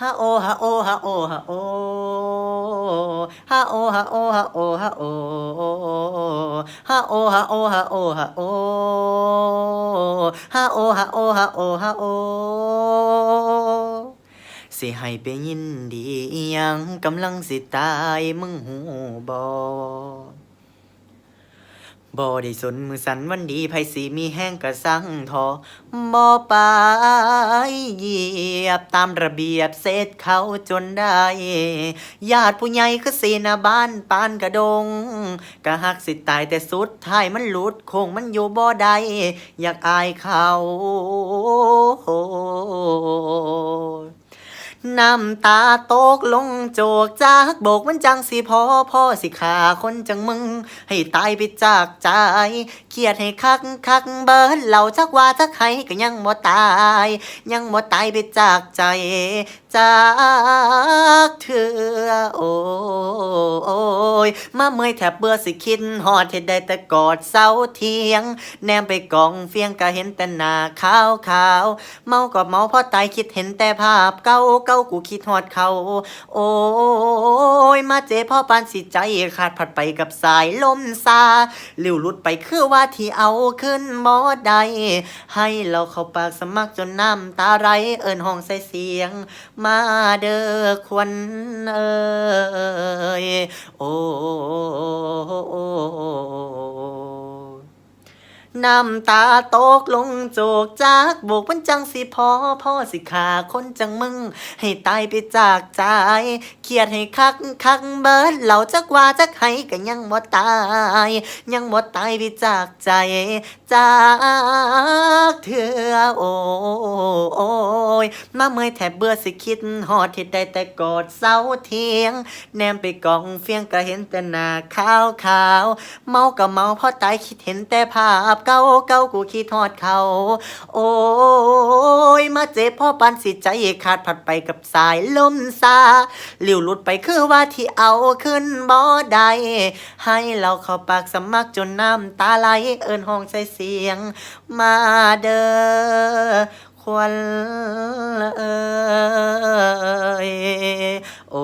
ฮาโอฮาโอฮาโอฮาโอฮาโอฮาโอฮาโอฮาโอฮาโอฮาโอฮาโอฮาโอฮาโอฮาโอฮาโอฮาโอสิให้ไปยินดียังกำลังสิตายมึงหูบอ บ่ได้สนมือสันวันดีไผสิมีแห้งกระสังทอบ่ไปเหยียบตามระเบียบเศษเขาจนได้ญาติผู้ใหญ่คือสีนาบ้านปานกระดงกระหักสิตายแต่สุดท้ายมันหลุดคงมันอยู่บ่ได้อยากอายเขา น้ำตาตกลงโจกจากโบกมันจังสิพอพ่อสิขาคนจังมึง ให้ตายไปจากใจ เครียดให้คักคักเบิร์ดเหล่าจักว่าจักให้ก็ยังบ่ตาย ยังบ่ตายไปจากใจ จากเธอโอ้ยมาเมื่อยแทบเบื่อสิคิดหอดเฮ็ดได้แต่กอดเสาเทียง แนมไปกองเฟียงก็เห็นแต่หน้าขาวขาวเมาก็เมาเพราะตายคิดเห็นแต่ภาพเก่าเก่ากูคิดฮอดเขา โอ้ยมาเจพ่อปานสิใจขาดผัดไปกับสายลมซาลิวลุดไปคือว่าที่เอาขึ้นบ่ได้ให้เราเข้าปากสมัครจนน้ำตาไหลเอิญห้องใส่เสียง มาเด้อควันเอ้ยโอ้ น้ำตาตกลงโจกจากโบกมันจังสิพอพ่อสิขาคนจังมึง ให้ตายไปจากใจเครียดให้คักคักเบิดเหล่าจักว่าจักให้ก็ยังบ่ตาย ยังบ่ตายไปจากใจ จากเธอโอ้ยมาเมื่อยแทบเบื่อสิคิดหอดที่ได้แต่กอดเสาเทียง แนมไปกองเฟียงก็เห็นแต่หน้าขาวขาวเมาก็เมาเพราะตายคิดเห็นแต่ภาพก่าเก่ากูคิดทอดเขา โอ้ยมาเจ็บพ่อปันสิใจขาดผัดไปกับสายลมซาหลิวหลุดไปคือว่าที่เอาขึ้นบ่อใดให้เราเข้าปากสมัครจนน้ำตาไหลเอิญห้องใส่เสียง มาเด้อควันเอ่ยโอ้